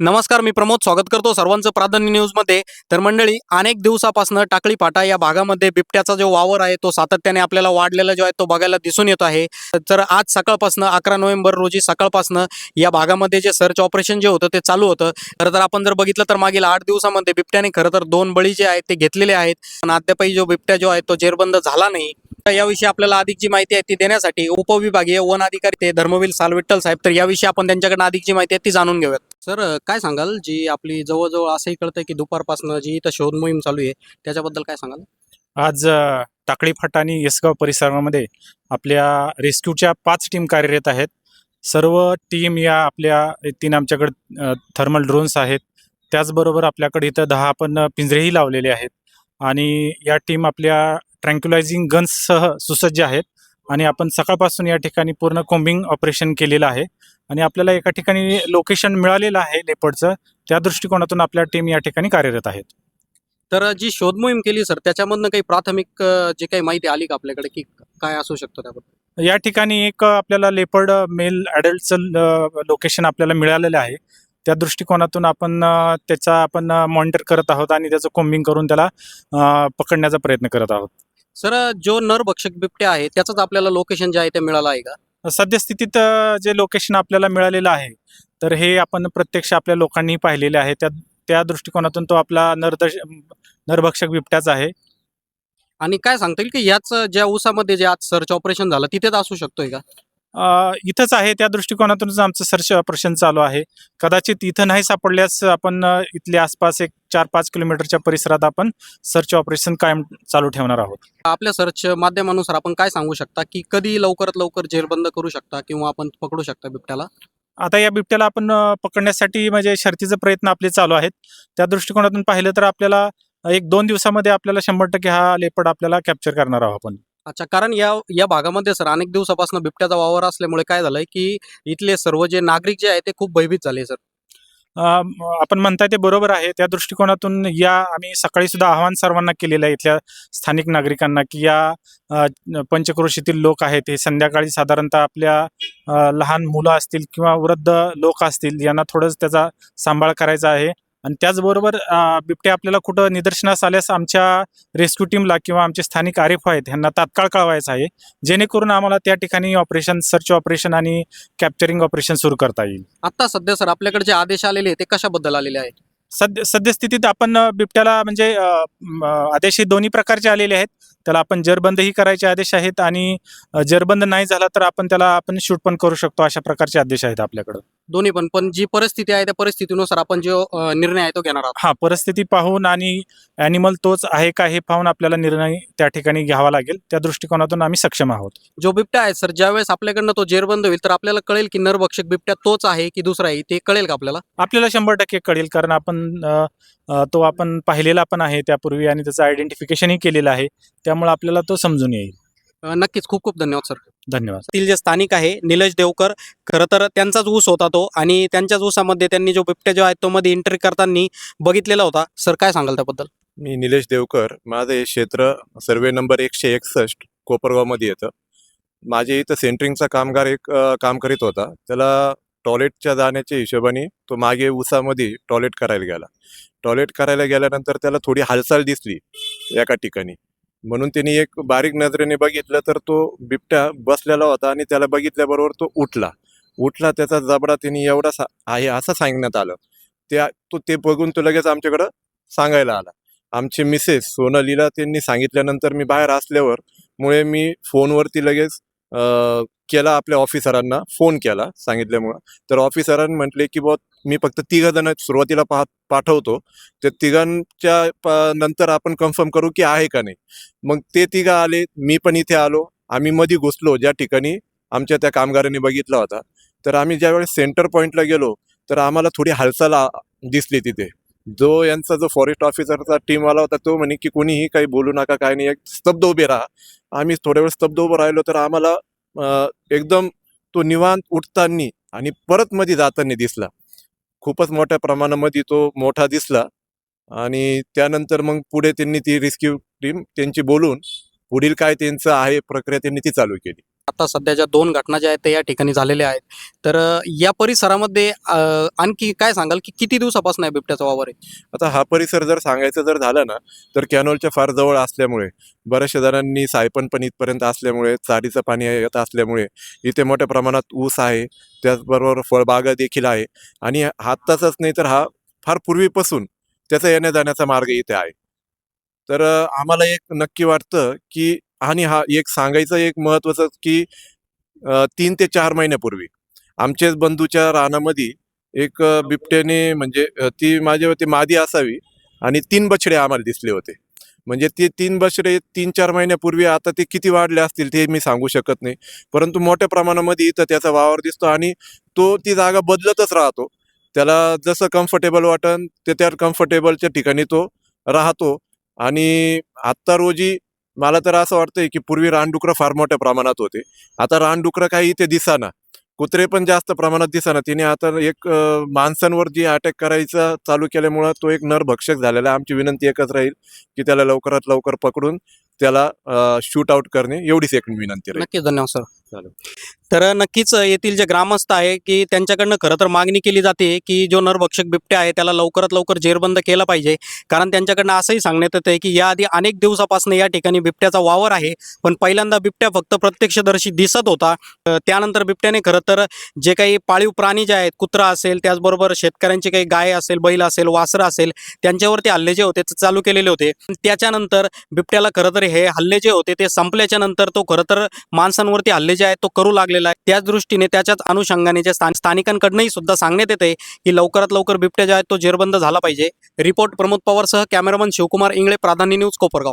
नमस्कार मी प्रमोद स्वागत करतो सर्वांचं प्राधान्य न्यूजमध्ये. तर मंडळी अनेक दिवसापासून टाकळी फाटा या भागामध्ये बिबट्याचा जो वावर आहे तो सातत्याने आपल्याला वाढलेला जो आहे तो बघायला दिसून येतो आहे. तर आज सकाळपासून अकरा नोव्हेंबर रोजी सकाळपासून या भागामध्ये जे सर्च ऑपरेशन जे होतं ते चालू होतं. खरं तर आपण जर बघितलं तर मागील आठ दिवसामध्ये बिबट्याने खरं तर दोन बळी जे आहेत ते घेतलेले आहेत. पण अद्यापही जो बिबट्या जो आहे तो जेरबंद झाला नाही. याविषयी आपल्याला अधिक जी माहिती आहे ती देण्यासाठी उपविभागीय वन अधिकारी ते धर्मवीर सालविठ्ठल साहेब. तर याविषयी आपण त्यांच्याकडनं अधिक जी माहिती आहे ती जाणून घेऊयात. सर काय सांगाल? जी आपली जवळजवळ असंही कळतंय की दुपारपासून जी इथं शोध मोहीम चालू आहे त्याच्याबद्दल काय सांगाल? आज टाकळी फाटा आणि येसगाव परिसरामध्ये आपल्या रेस्क्यूच्या पाच टीम कार्यरत आहेत. सर्व टीम या आपल्या तीन आमच्याकडे थर्मल ड्रोन्स आहेत. त्याचबरोबर आपल्याकडे इथं दहा आपण पिंजरेही लावलेले आहेत. आणि या टीम आपल्या ट्रँक्युलायझिंग गन्ससह सुसज्ज आहेत. आणि आपण सकाळपासून या ठिकाणी पूर्ण कोम्बिंग ऑपरेशन केलेलं आहे. आणि आपल्याला एका ठिकाणी लोकेशन मिळालेलं आहे लेपर्डचं त्या दृष्टिकोनातून आपल्या टीम या ठिकाणी कार्यरत आहेत. तर जी शोध मोहीम केली सर त्याच्यामधनं काही प्राथमिक जे काही माहिती आली का आपल्याकडे? की काय असू शकतं त्याबद्दल? या ठिकाणी एक आपल्याला लेपर्ड मेल ॲडल्टचं लोकेशन आपल्याला मिळालेलं आहे. त्या दृष्टिकोनातून आपण त्याचा आपण मॉनिटर करत आहोत आणि त्याचं कोम्बिंग करून त्याला पकडण्याचा प्रयत्न करत आहोत. सर जो नरभक्षक बिबट्या आहे त्याचंच आपल्याला लोकेशन जे आहे ते मिळालं आहे का? सद्यस्थितीत अ, जे लोकेशन आपल्याला मिळालेलं आहे तर हे आपण प्रत्यक्ष आपल्या लोकांनी पाहिलेले आहे. त्या त्या दृष्टिकोनातून तो आपला नरदश नरभक्षक बिबट्याच आहे. आणि काय सांगता येईल की याच ज्या ऊसामध्ये जे आज सर्च ऑपरेशन झालं तिथेच असू शकतोय का? इथंच आहे. त्या दृष्टिकोनातूनच आमचं सर्च ऑपरेशन चालू आहे. कदाचित इथं नाही सापडल्यास आपण इथल्या आसपास एक चार पाच किलोमीटरच्या परिसरात आपण सर्च ऑपरेशन कायम चालू ठेवणार आहोत. आपल्या सर्च माध्यमानुसार आपण काय सांगू शकता? की कधी लवकरात लवकर जेरबंद करू शकता किंवा आपण पकडू शकता बिबट्याला? आता या बिबट्याला आपण पकडण्यासाठी म्हणजे शर्तीचे प्रयत्न आपले चालू आहेत. त्या दृष्टिकोनातून पाहिलं तर आपल्याला एक दोन दिवसामध्ये आपल्याला शंभर टक्के हा लेपड आपल्याला कॅप्चर करणार आहोत आपण. अच्छा कारण या या भागामध्ये सर अनेक दिवसापासून बिबट्याचा वावर असल्यामुळे काय झालंय की इथले सर्व जे नागरिक जे आहे ते खूप भयभीत झाले सर. आपण म्हणताय ते बरोबर आहे. त्या दृष्टिकोनातून या आम्ही सकाळी सुद्धा आव्हान सर्वांना केलेलं आहे इथल्या स्थानिक नागरिकांना की या पंचक्रोशीतील लोक आहेत हे संध्याकाळी साधारणतः आपल्या लहान मुलं असतील किंवा वृद्ध लोक असतील यांना थोडंच त्याचा सांभाळ करायचा आहे. आणि त्याचबरोबर बिबटे आपल्याला कुठं निदर्शनास आल्यास आमच्या रेस्क्यू टीमला किंवा आमचे स्थानिक आरिफ आहेत ह्यांना तात्काळ कळवायचं आहे. जेणेकरून आम्हाला त्या ठिकाणी ऑपरेशन सर्च ऑपरेशन आणि कॅप्चरिंग ऑपरेशन सुरू करता येईल. आता सध्या सर आपल्याकडे जे आदेश आलेले आहेत ते कशाबद्दल आलेले आहेत? सध्या सद्यस्थितीत आपण बिबट्याला म्हणजे आदेश हे दोन्ही प्रकारचे आलेले आहेत. त्याला आपण जरबंदही करायचे आदेश आहेत आणि जरबंद नाही झाला तर आपण त्याला आपण शूट पण करू शकतो अशा प्रकारचे आदेश आहेत आपल्याकडं. दोन्ही पण पण जी परिस्थिती आहे त्या परिस्थितीनुसार आपण जो निर्णय आहे तो घेणार आहोत. हा परिस्थिती पाहून आणि ॲनिमल तोच आहे का हे पाहून आपल्याला निर्णय त्या ठिकाणी घ्यावा लागेल. त्या दृष्टिकोनातून आम्ही सक्षम आहोत. जो बिबट्या आहे सर ज्यावेळेस आपल्याकडनं तो जेरबंद होईल तर आपल्याला कळेल की नरभक्षक बिबट्या तोच आहे की दुसरा आहे ते कळेल का आपल्याला? आपल्याला शंभर टक्के कळेल कारण आपण तो आपण पाहिलेला पण आहे त्यापूर्वी आणि त्याचं आयडेंटिफिकेशनही केलेलं आहे. त्यामुळे आपल्याला तो समजून येईल. नक्कीच. खूप खूप धन्यवाद सर. धन्यवाद. तील जे स्थानिक आहे निलेश देवकर खरं तर त्यांचाच ऊस होता तो आणि त्यांच्याच ऊसामध्ये त्यांनी जो बिबट्या जो आहे तो मध्ये एंट्री करताना बघितलेला होता. सर काय सांगाल त्याबद्दल? मी निलेश देवकर. माझं हे क्षेत्र सर्वे नंबर एकशे एकसष्ट कोपरगावमध्ये येतं. माझे इथं सेंटरिंगचा कामगार एक काम करीत होता. त्याला टॉयलेटच्या जाण्याच्या हिशोबाने तो मागे उसामध्ये टॉयलेट करायला गेला. टॉयलेट करायला गेल्यानंतर त्याला थोडी हालचाल दिसली एका ठिकाणी. म्हणून त्यांनी एक बारीक नजरेने बघितलं तर तो बिबट्या बसलेला होता आणि त्याला बघितल्याबरोबर तो उठला. उठला त्याचा जबडा त्यांनी एवढा सा आहे असं सांगण्यात आलं. त्या तो ते बघून तो लगेच आमच्याकडं सांगायला आला. आमचे मिसेस सोनालीला त्यांनी सांगितल्यानंतर मी बाहेर असल्यावर मुळे मी फोनवरती लगेच केला आपल्या ऑफिसरांना फोन केला सांगितल्यामुळं. तर ऑफिसरांनी म्हटले की बुवा मी फक्त तिघं सुरुवातीला पाह पाठवतो. तर तिघांच्या नंतर आपण कन्फर्म करू की आहे का नाही. मग ते तिघं आले मी पण इथे आलो. आम्ही मध्ये घुसलो ज्या ठिकाणी आमच्या त्या कामगारांनी बघितला होता. तर आम्ही ज्यावेळेस सेंटर पॉईंटला गेलो तर आम्हाला थोडी हालचाल दिसली तिथे. जो यांचा जो फॉरेस्ट ऑफिसरचा टीम आला होता तो म्हणे की कोणीही काही बोलू नका काय नाही एक स्तब्ध उभे राहा. आम्ही थोड्या वेळ स्तब्ध उभं राहिलो तर आम्हाला एकदम तो निवांत उठताना आणि परत मध्ये जाताना दिसला. खूपच मोठ्या प्रमाणामध्ये तो मोठा दिसला आणि त्यानंतर मग पुढे त्यांनी ती रेस्क्यू टीम त्यांची बोलून पुढील काय त्यांचं आहे प्रक्रिया त्यांनी ती चालू केली. आता सध्याच्या दोन घटना ज्या आहेत त्या या ठिकाणी झालेल्या आहेत. तर या परिसरामध्ये आणखी काय सांगाल की किती दिवसापासून आहे बिबट्याचा वावर आहे? आता हा परिसर जर सांगायचं जर झालं ना तर कॅनॉलच्या फार जवळ असल्यामुळे बऱ्याचशा जणांनी सायपन पण इथपर्यंत असल्यामुळे चारीचं पाणी येत असल्यामुळे इथे मोठ्या प्रमाणात ऊस आहे. त्याचबरोबर फळबागा देखील आहे. आणि आत्ताचाच नाही तर हा फार पूर्वीपासून त्याचा येण्या जाण्याचा मार्ग इथे आहे. तर आम्हाला एक नक्की वाटतं की आणि हा एक सांगायचं एक महत्त्वाचं की तीन ते चार महिन्यापूर्वी आमच्याच बंधूच्या रानामध्ये एक बिबट्याने म्हणजे ती माझ्या होती मादी असावी आणि तीन बछडे आम्हाला दिसले होते. म्हणजे ते तीन बछडे तीन चार महिन्यापूर्वी आता ते किती वाढले असतील ते मी सांगू शकत नाही. परंतु मोठ्या प्रमाणामध्ये इथं त्याचा वावर दिसतो आणि तो ती जागा बदलतच राहतो. त्याला जसं कम्फर्टेबल वाटन ते त्या कम्फर्टेबलच्या ठिकाणी तो राहतो. आणि आत्ता रोजी मला तर असं वाटतंय की पूर्वी रानडुकरं फार मोठ्या प्रमाणात होते. आता रानडुकरं काही इथे दिसाना. कुत्रे पण जास्त प्रमाणात दिसाना. तिने आता एक माणसांवर जी अटॅक करायचा चालू केल्यामुळं तो एक नरभक्षक झालेला आहे. आमची विनंती एकच राहील की त्याला लवकरात लवकर पकडून त्याला शूट आउट करणे. एवढीच एक विनंती राहील. धन्यवाद सर चालेल. तर नक्कीच येथील जे ग्रामस्थ आहे की त्यांच्याकडनं खरं तर मागणी केली जाते की जो नरभक्षक बिबट्या आहे त्याला लवकरात लवकर जेरबंद केला पाहिजे. कारण त्यांच्याकडनं असंही सांगण्यात येतं की याआधी अनेक दिवसापासून या ठिकाणी बिबट्याचा वावर आहे. पण पहिल्यांदा बिबट्या फक्त प्रत्यक्षदर्शी दिसत होता. त्यानंतर बिबट्याने खरं तर जे काही पाळीव प्राणी जे आहेत कुत्रा असेल त्याचबरोबर शेतकऱ्यांची काही गाय असेल बैल असेल वासरं असेल त्यांच्यावरती हल्ले जे होते ते चालू केलेले होते. त्याच्यानंतर बिबट्याला खरं तर हे हल्ले जे होते ते संपल्याच्या नंतर तो खरं तर माणसांवरती हल्ले जे आहेत तो करू लागले आलेला आहे. त्याच दृष्टीने त्याच्याच अनुषंगाने जे स्थान स्थानिकांकडनंही सुद्धा सांगण्यात येते की लवकरात लवकर बिबट्या जे आहेत तो जेरबंद झाला पाहिजे. रिपोर्ट प्रमोद पवारसह कॅमेरामन शिवकुमार इंगळे प्राधान्य न्यूज कोपरगाव.